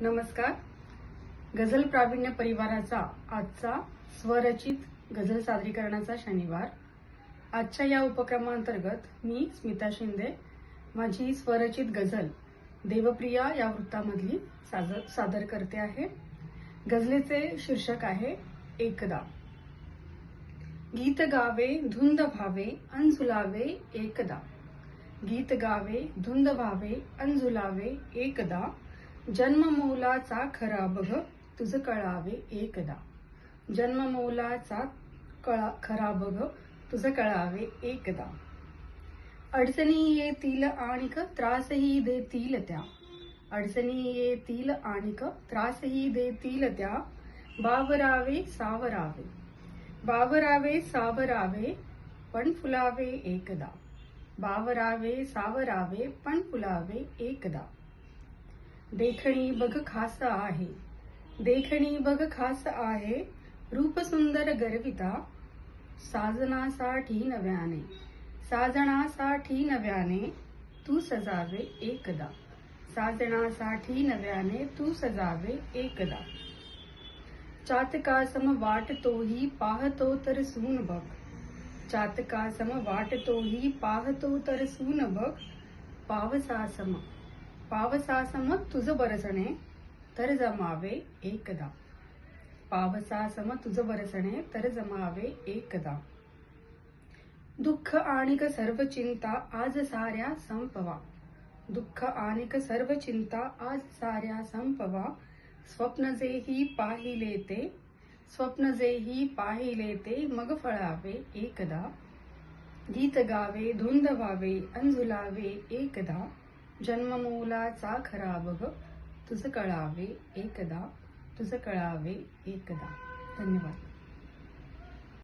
नमस्कार. गझल प्रावीण्य परिवाराचा आजचा स्वरचित गझल सादरीकरणाचा शनिवार. आजच्या या उपक्रमांतर्गत मी स्मिता शिंदे माझी स्वरचित गझल देवप्रिया या वृत्तामधली सादर सादर करते आहे. गझलेचे शीर्षक आहे एकदा. गीत गावे धुंद भावे अंजुलावे एकदा. गीत गावे धुंद भावे अंजुलावे एकदा. जन्ममौलाचा खरा बघ तुझ कळावे एकदा. जन्ममौलाचा कळा खरा बघ तुझ कळावे एकदा. अडचणी येतील आणिक त्रासही देतील त्या. अडचणी येतील आणिक त्रासही देतील त्या. बावरावे सावरावे. बावरावे सावरावे पण फुलावे एकदा. बावरावे सावरावे पण फुलावे एकदा. देखणी बघ खास आहे. देखणी बघ खास आहे रूप सुंदर गर्विता साजनासाठी नव्याने. साजनासाठी नव्याने तू सजावे एकदा. साजनासाठी नव्याने तू सजावे एकदा. चातकासम वाटतोही पाहतो तर सून बघ. चातकासम वाटतोही पाहतो तर सून बघ. पावसासम पावसासम तुझ बरसणे तर जमावे एकदा. पावसासम तुझ बरसणे तर जमावे एकदा. दुःख आणिक सर्व चिंता आज साऱ्या संपवा. दुःख आणिक सर्व चिंता आज साऱ्या संपवा. स्वप्न जेही पाहिले ते स्वप्न जेही पाहिले ते मग फळावे एकदा. गीत गावे धुंद व्हावे अंजुलावे एकदा. जन्ममूलाचा खरा बघ तुझं कळावे एकदा तुझं कळावे एकदा. धन्यवाद.